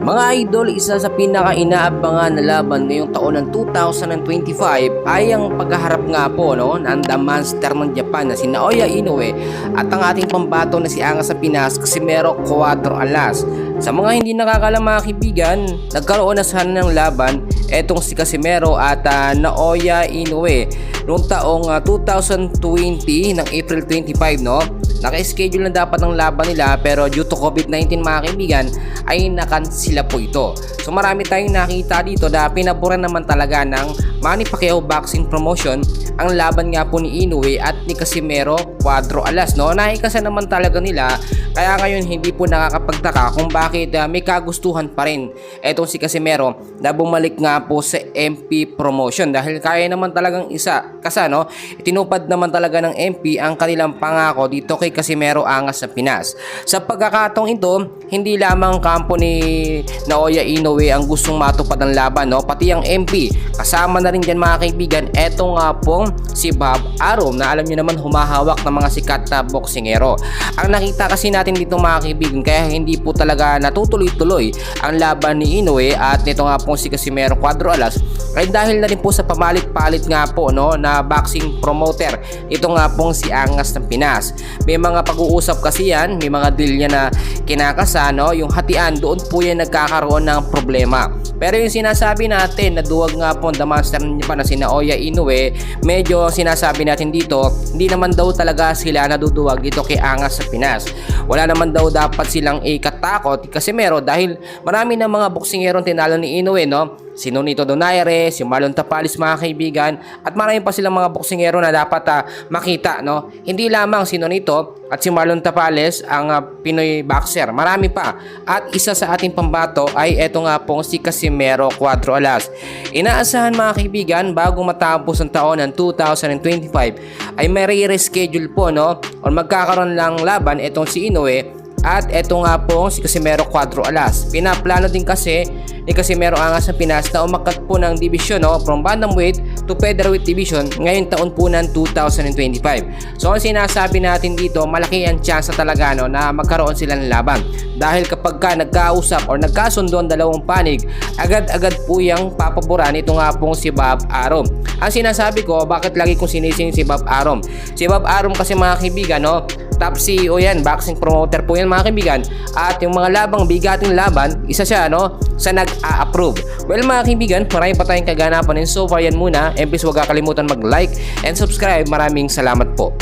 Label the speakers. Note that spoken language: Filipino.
Speaker 1: Mga idol, isa sa pinaka-inaabangan na laban ngayong taon ng 2025 ay ang paghaharap nga po no, ng The Monster ng Japan na si Naoya Inoue at ang ating pambato na si Anga sa Pinas Casimero Cuatro Alas. Sa mga hindi nakakalam mga kaibigan, nagkaroon na sana ng laban etong si Casimero at ah, Naoya Inoue noong taong ah, 2020 ng April 25 no. Naka-schedule na dapat ang laban nila pero due to COVID-19 mga kaibigan ay nakansila po ito. So marami tayong nakita dito na pinaboran naman talaga ng Manny Pacquiao Boxing Promotion ang laban nga po ni Inoue at ni Casimero Cuadro Alas no. Naikasa naman talaga nila kaya ngayon hindi po nakakapagtaka kung bakit ah, may kagustuhan pa rin etong si Casimero na bumalik nga po sa MP promotion dahil kaya naman talagang isa kasi no itinupad naman talaga ng MP ang kanilang pangako dito kay Casimero Angas sa Pinas. Sa pagkakataong ito, hindi lamang kampo ni Naoya Inoue ang gustong matupad ng laban no pati ang MP kasama na rin dyan mga kaibigan eto nga pong si Bob Arum na alam niyo naman humahawak ng mga sikat na boksingero. Ang nakita kasi natin dito mga kaibigan kaya hindi po talaga natutuloy-tuloy ang laban ni Inoue at nito nga pong si Casimero Cuadro Alas ay dahil na rin po sa pamalit-palit nga po no na boxing promoter ito nga pong si Angas ng Pinas. May mga pag-uusap kasi yan, may mga deal niya na kinakasa no, yung hatian doon po yan nagkakaroon ng problema. Pero yung sinasabi natin na duwag nga po the master pa na si Naoya Inoue, medyo sinasabi natin dito, hindi naman daw talaga sila naduduwag dito kay Angas sa Pinas. Wala naman daw dapat silang ikatakot kasi meron dahil marami na mga boksingero tinalo ni Inoue no. Si Nonito Donaire, si Marlon Tapalis mga kaibigan at marami pa silang mga boksingero na dapat ah, makita no. Hindi lamang si Nonito at si Marlon Tapales ang ah, Pinoy boxer. Marami pa. At isa sa ating pambato ay eto nga pong si Casimero Cuatro Alas. Inaasahan mga kaibigan bago matapos ang taon ng 2025 ay may re-reschedule po no o magkakaroon lang laban etong si Inoue at eto nga po si Casimero Cuatro Alas. Pinaplano din kasi ni Casimero Angas ng Pinas na umakat po ng division no, from bantamweight to featherweight division ngayong taon po ng 2025. So ang sinasabi natin dito, malaki ang chance talaga no, na magkaroon sila ng laban. Dahil kapag ka nagkausap or nagkasundo ang dalawang panig, agad-agad po yung papaboran ito nga pong si Bob Arum. Ang sinasabi ko, bakit lagi kong sinising si Bob Arum? Si Bob Arum kasi mga kaibigan, no, top CEO yan, boxing promoter po yan mga kaibigan. At yung mga labang bigating laban, isa siya no, sa nag-a-approve. Well mga kaibigan, marami pa tayong kaganapan and so far yan muna. And please huwag kakalimutan mag-like and subscribe. Maraming salamat po.